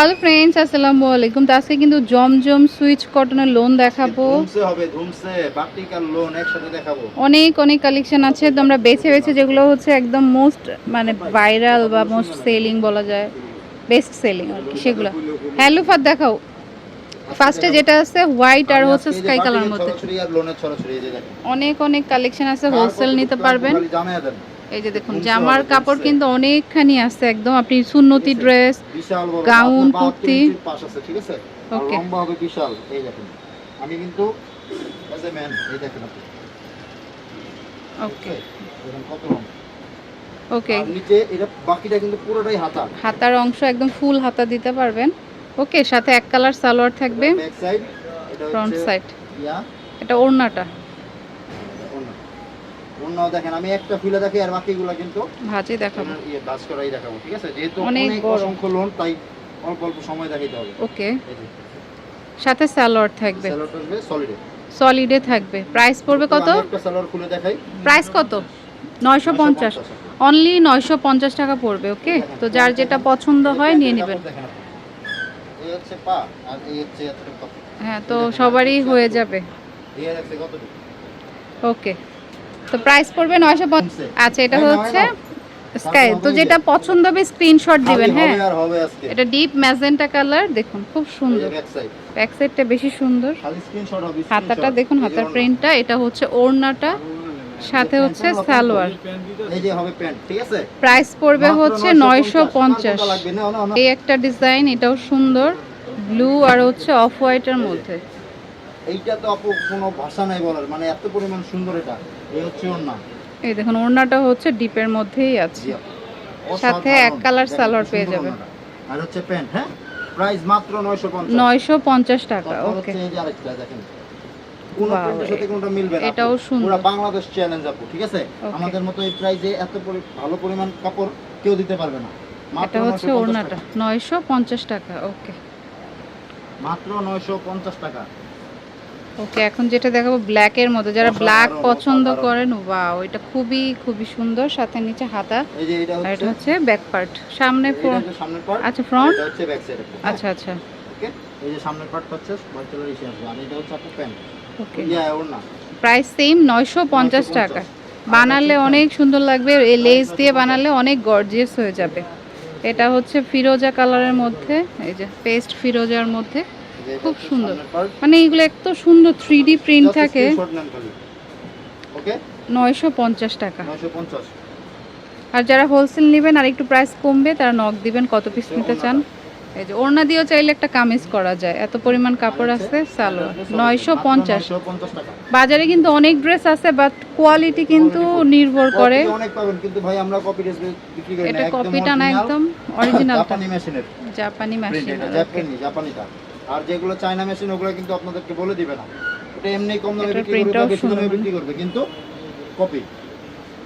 Hello friends আসসালামু আলাইকুম। তো আজকে কিন্তু জমজম সুইচ কটনের লোন দেখাবো। ধুমসে হবে ধুমসে বাটিকার লোন একসাথে দেখাবো। অনেক অনেক কালেকশন আছে। তো আমরা বেছে বেছে যেগুলো হচ্ছে একদম মোস্ট মানে ভাইরাল বা মোস্ট সেলিং বলা যায়। বেস্ট সেলিং আর কি সেগুলো। হ্যালো ফার দেখাও। ফার্স্টে যেটা আছে হোয়াইট আর হচ্ছে স্কাই কালার মধ্যে। অনেক অনেক কালেকশন আছে হোলসেল নিতে পারবেন। এই যে দেখুন জামার কাপড় কিন্তু অনেকখানি আছে একদম। আপনি সুন্নতি ড্রেস গাউন, কুর্তি। ইঞ্চির ঠিক আছে? আর লম্বা হবে বিশাল। এই দেখেন আমি কিন্তু এজ এ ম্যান এই দেখেন আপনি। ওকে। কত লম্বা ওকে। নিচে এটা বাকিটা কিন্তু পুরোটাই হাতা। হাতার অংশ একদম ফুল হাতা দিতে পারবেন। ওকে সাথে এক কালার সালোয়ার থাকবে। ব্যাক সাইড এটা ফ্রন্ট সাইড এটা ওড়নাটা। দেখেন আমি একটা ফিলে দেখি আর বাকিগুলো কিন্তু ভাজি দেখাবো। ইয়ে করাই দেখাবো ঠিক আছে? যেহেতু অনেক অসংখ্য লোন তাই অল্প অল্প সময় দেখাইতে হবে। ওকে। সাথে থাকবে। সলিডে সলিডে থাকবে। প্রাইস পড়বে কত? একটা স্যালোয়ার খুলে দেখাই। প্রাইস কত? নয়শো পঞ্চাশ। অনলি নয়শো পঞ্চাশ টাকা পড়বে ওকে? তো যার যেটা পছন্দ হয় নিয়ে নেবেন। দেখেন এই হচ্ছে পা আর এই হচ্ছে হ্যাঁ তো সবারই হয়ে যাবে। ওকে। তো প্রাইস পড়বে নয়শো আচ্ছা এটা হচ্ছে স্কাই তো যেটা পছন্দ হবে স্ক্রিনশট দিবেন হ্যাঁ। এটা ডিপ ম্যাজেন্টা কালার দেখুন খুব সুন্দর। ব্যাক সাইডটা বেশি সুন্দর। হাতাটা দেখুন হাতার প্রিন্টটা এটা হচ্ছে ওড়নাটা সাথে হচ্ছে সালোয়ার। প্রাইস পড়বে হচ্ছে নয়শো পঞ্চাশ। এই একটা ডিজাইন এটাও সুন্দর। ব্লু আর হচ্ছে অফ হোয়াইটের মধ্যে। এইটা তো আপু কোনো ভাষা নাই বলার। মানে এত পরিমাণ সুন্দর এটা। এই হচ্ছে ওর নাম এই দেখুন ওড়নাটা হচ্ছে ডিপের মধ্যেই আছে। সাথে এক কালার সালোয়ার পেয়ে যাবেন। আর হচ্ছে প্যান্ট হ্যাঁ? প্রাইস মাত্র 950 নয়শো পঞ্চাশ টাকা ওকে। এই যে আরেকটা দেখেন। কোন প্যান্টের সাথে কোনটা মিলবে না এটাও সুন্দর। বাংলাদেশ চ্যালেঞ্জ আপু ঠিক আছে? আমাদের মতো এই প্রাইসে এত ভালো পরিমাণ কাপড় কেউ দিতে পারবে না। মাত্র এটা হচ্ছে 950 ওড়নাটা। টাকা। নয়শো পঞ্চাশ টাকা ওকে। মাত্র 950 টাকা। ওকে এখন যেটা দেখাবো ব্ল্যাকের মধ্যে যারা ব্ল্যাক পছন্দ। করেন ওয়াও এটা খুবই খুবই সুন্দর। সাথে নিচে হাতা। এটা আর হচ্ছে এটা হচ্ছে ব্যাক পার্ট সামনে আচ্ছা, ফ্রন্ট হচ্ছে ব্যাক সাইড আচ্ছা আচ্ছা। ওকে এই যে সামনের পার্ট হচ্ছে আর এটা হচ্ছে আপু প্যান্ট ওকে। প্রাইস সেম নয়শো পঞ্চাশ 950 টাকা। বানালে অনেক সুন্দর লাগবে এই লেস দিয়ে বানালে অনেক গর্জিয়াস হয়ে যাবে। এটা হচ্ছে ফিরোজা কালারের মধ্যে এই যে পেস্ট ফিরোজার মধ্যে। খুব সুন্দর। মানে এগুলো এত সুন্দর থ্রি ডি প্রিন্ট থাকে। নয়শো পঞ্চাশ টাকা। আর যারা হোলসেল নেবেন আর একটু প্রাইস কমবে তারা নক দিবেন কত পিস নিতে চান। এই যে ওড়না দিয়েও চাইলে একটা কামিজ করা যায়। এত পরিমাণ কাপড় আছে সালোয়ার। নয়শো পঞ্চাশ। বাজারে কিন্তু অনেক ড্রেস আছে বাট কোয়ালিটি কিন্তু নির্ভর করে। এটা কপিটা না একদম অরিজিনালটা জাপানি মেশিনের জাপানি মেশিন জাপানি জাপানিটা আর যেগুলো চায়না মেশিন ওগুলো কিন্তু আপনাদেরকে বলে দিবে না। এটা এমনি কম দামে বিক্রি করবে বেশি দামে। বিক্রি করবে কিন্তু কপি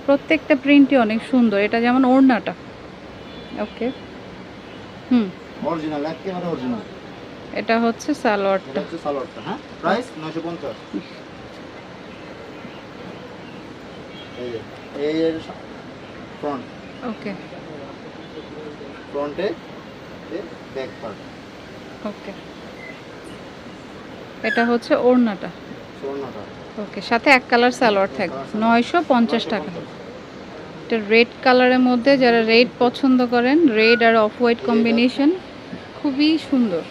প্রত্যেকটা প্রিন্টই অনেক সুন্দর। এটা যেমন ওড়নাটা। ওকে হুম। অরিজিনাল একেবারে অরিজিনাল এটা হচ্ছে সালোয়ারটা। এটা হচ্ছে সালোয়ারটা হ্যাঁ? প্রাইস 950 এই এই এর ফ্রন্ট ওকে ফ্রন্টে ব্যাক পার্ট ওকে এটা হচ্ছে ওড়নাটা। ওকে সাথে এক কালার সালোয়ার থাকবে নয়শো পঞ্চাশ টাকা। এটা রেড কালারের মধ্যে যারা রেড পছন্দ করেন রেড আর অফ হোয়াইট কম্বিনেশন খুবই সুন্দর।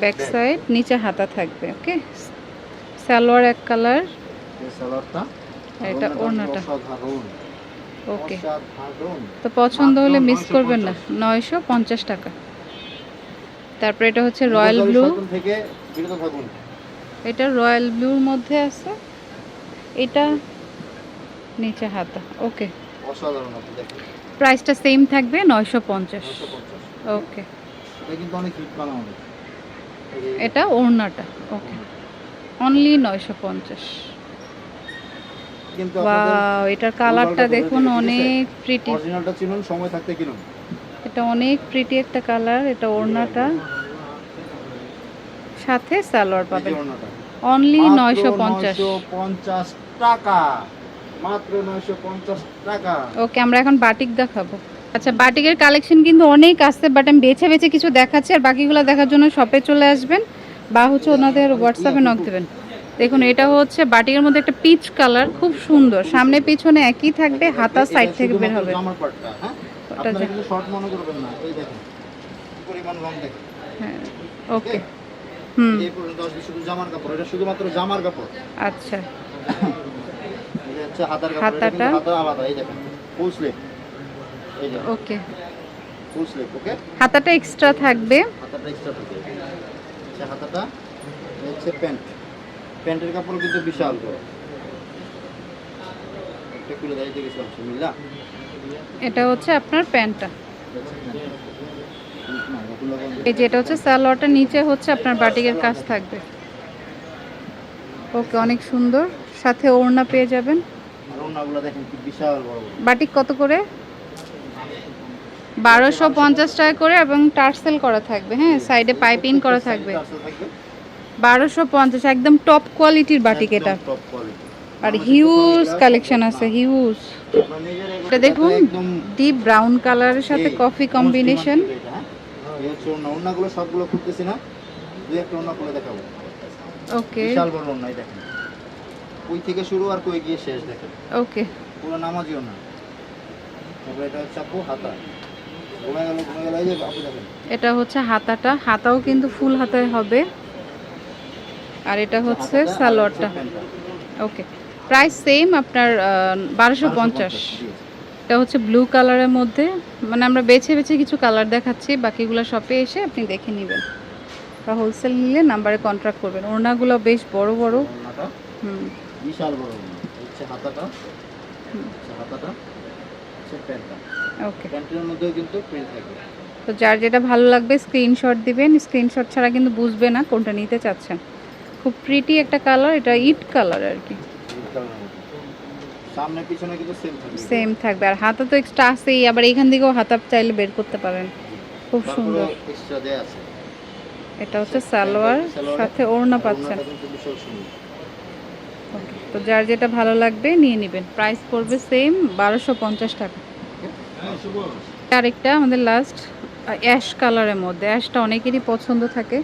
ব্যাক সাইড নিচে হাতা থাকবে ওকে? সালোয়ার এক কালার। এটা ওড়নাটা। ওকে। তো পছন্দ হলে মিস করবেন না নয়শো পঞ্চাশ টাকা। তারপরে এটা হচ্ছে রয়্যাল ব্লু। থেকে বিরত থাকুন এটা রয়্যাল ব্লুর মধ্যে আছে। এটা নিচে হাতা। ওকে। অসাধারণ প্রাইসটা সেম থাকবে নয়শো পঞ্চাশ। 950 ওকে। এটা কিন্তু অনেক হিট মাল আমাদের এটা ওড়নাটা। ওকে। অনলি নয়শো পঞ্চাশ। এটার কালারটা দেখুন? অনেক প্রিটি অরিজিনালটা চিনুন সময় থাকতে কিনুন। এটা অনেক প্রিটি একটা কালার এটা ওড়নাটা। সাথে সালোয়ার পাবেন। অনলি নয়শো পঞ্চাশ। 950 টাকা। মাত্র 950 টাকা। ওকে আমরা এখন বাটিক দেখাবো। আচ্ছা বাটিকের কালেকশন কিন্তু অনেক আসছে বাট আমি বেছে বেছে কিছু দেখাচ্ছি আর বাকিগুলো দেখার জন্য শপে চলে আসবেন বা হচ্ছে ওনাদের হোয়াটসঅ্যাপে নক দেবেন। দেখুন এটা হচ্ছে বাটিকের মধ্যে একটা পিচ কালার খুব সুন্দর। সামনে পিছনে একই থাকবে হাতা সাইড থেকে বের হবে। আপনারা যে- শর্ট মনে করবেন না এই দেখেন পরিমাণ লং দেখেন। হ্যাঁ ওকে। হুম। এই পর্যন্ত আসবে শুধু জামার কাপড় এটা শুধুমাত্র জামার কাপড়। আচ্ছা। এটা হচ্ছে হাতার কাপড় হাতাটা? হাতা আলাদা এই দেখেন ফুল স্লিভ এই যে ওকে। ফুল স্লিভ ওকে? হাতাটা এক্সট্রা থাকবে। হাতাটা এক্সট্রা থাকে আচ্ছা হাতাটা হচ্ছে প্যান্ট। প্যান্টের কাপড় কিন্তু বিশাল বড়। একটা খুলে দেয় দেখেছিলাম মিল্লা এটা হচ্ছে আপনার প্যান্টটা। এই যে এটা হচ্ছে সালোয়ারটা, নিচে হচ্ছে আপনার বাটিকের কাজ থাকবে। ওকে, অনেক সুন্দর। সাথে ওড়না পেয়ে যাবেন। বাটিক কত করে? বারোশো পঞ্চাশ টাকা করে এবং টার্সেল করা থাকবে হ্যাঁ সাইডে পাইপিং করা থাকবে। বারোশো পঞ্চাশ, একদম টপ কোয়ালিটির বাটিক এটা। টপ কোয়ালিটি আর হিউজ কালেকশন আছে হিউজ এটা দেখুন ডিপ ব্রাউন কালারের সাথে কফি কম্বিনেশন মসৃণ এটা? হচ্ছে সবগুলো খুলতেছি না। দুই একটা ওড়না খুলে দেখাবো। ওকে বিশাল বড় ওড়নাই দেখেন। কই থেকে শুরু আর কই গিয়ে শেষ দেখেন। ওকে পুরো এটা হচ্ছে আপু হাতা। এটা হচ্ছে হাতাটা। হাতাও কিন্তু ফুল হাতায় হবে। আর এটা হচ্ছে সালোয়ারটা। ওকে প্রাইস সেম আপনার বারোশো পঞ্চাশ। এটা হচ্ছে ব্লু কালারের মধ্যে। মানে আমরা বেছে বেছে কিছু কালার দেখাচ্ছি বাকিগুলো শপে এসে আপনি দেখে নেবেন। বা হোলসেল নিলে নাম্বারে কন্ট্রাক্ট করবেন। ওড়নাগুলো বেশ বড় বড়। হুম। বিশাল বড় হচ্ছে হাতাটা? হাতাটা? ওকে। প্যান্টের মধ্যেও কিন্তু প্রিন্ট থাকবে। তো যার যেটা ভালো লাগবে স্ক্রিনশট দিবেন। স্ক্রিনশট ছাড়া কিন্তু বুঝবে না কোনটা নিতে চাচ্ছেন। খুব প্রিটি একটা কালার এটা ইট কালার আর কি। সামনে পিছনে কিন্তু সেম থাকবে। সেম থাকবে। আর হাতা তো এক্সট্রা আছেই আবার এখান থেকেও হাতা চাইলে বের করতে পারেন। খুব সুন্দর। এক্সট্রা দেয়া আছে। এটা হচ্ছে সালোয়ার সাথে ওড়না পাচ্ছেন। তো যার যেটা ভালো লাগবে নিয়ে নেবেন। প্রাইস পড়বে সেম বারোশো পঞ্চাশ টাকা। আরেকটা আমাদের লাস্ট অ্যাশ কালারের মধ্যে। অ্যাশটা অনেকেরই পছন্দ থাকে।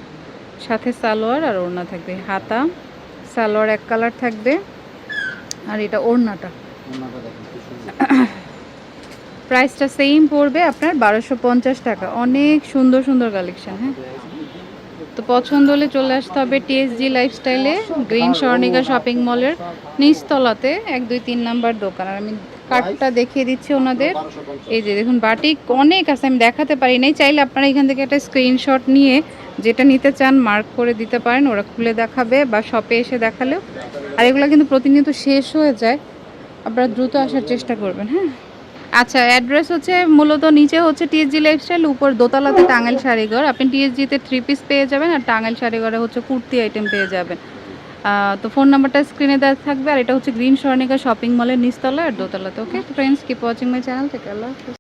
সাথে সালোয়ার আর ওড়না থাকবে। হাতা সালোয়ার এক কালার থাকবে। আর এটা ওড়নাটা। প্রাইসটা সেম পড়বে আপনার বারোশো পঞ্চাশ টাকা। অনেক সুন্দর সুন্দর কালেকশন হ্যাঁ? তো পছন্দ হলে চলে আসতে হবে টিএসজি লাইফস্টাইলে গ্রিন স্বর্ণিকা শপিং মলের নিচতলাতে এক দুই তিন নাম্বার দোকান। আর আমি কার্ডটা দেখিয়ে দিচ্ছি ওনাদের। এই যে দেখুন, বাটিক অনেক আছে, আমি দেখাতে পারি নাই। চাইলে আপনারা এখান থেকে একটা স্ক্রিনশট নিয়ে যেটা নিতে চান মার্ক করে দিতে পারেন, ওরা খুলে দেখাবে বা শপে এসে দেখালেও। আর এগুলো কিন্তু প্রতিনিয়ত শেষ হয়ে যায়। আপনারা দ্রুত আসার চেষ্টা করবেন হ্যাঁ? আচ্ছা অ্যাড্রেস হচ্ছে মূলত নিচে হচ্ছে টিএসজি লাইফস্টাইল উপর দোতলাতে টাঙ্গাইল শাড়িঘর আপনি টিএসজিতে থ্রি পিস পেয়ে যাবেন আর টাঙ্গাইল শাড়িঘরে হচ্ছে কুর্তি আইটেম পেয়ে যাবেন। তো ফোন নাম্বারটা স্ক্রিনে দেওয়া থাকবে, আর এটা হচ্ছে গ্রিন স্বর্ণিকা শপিং মলের নিচতলা আর দোতলাতে okay friends keep watching my channel থেকে আল্লাহ।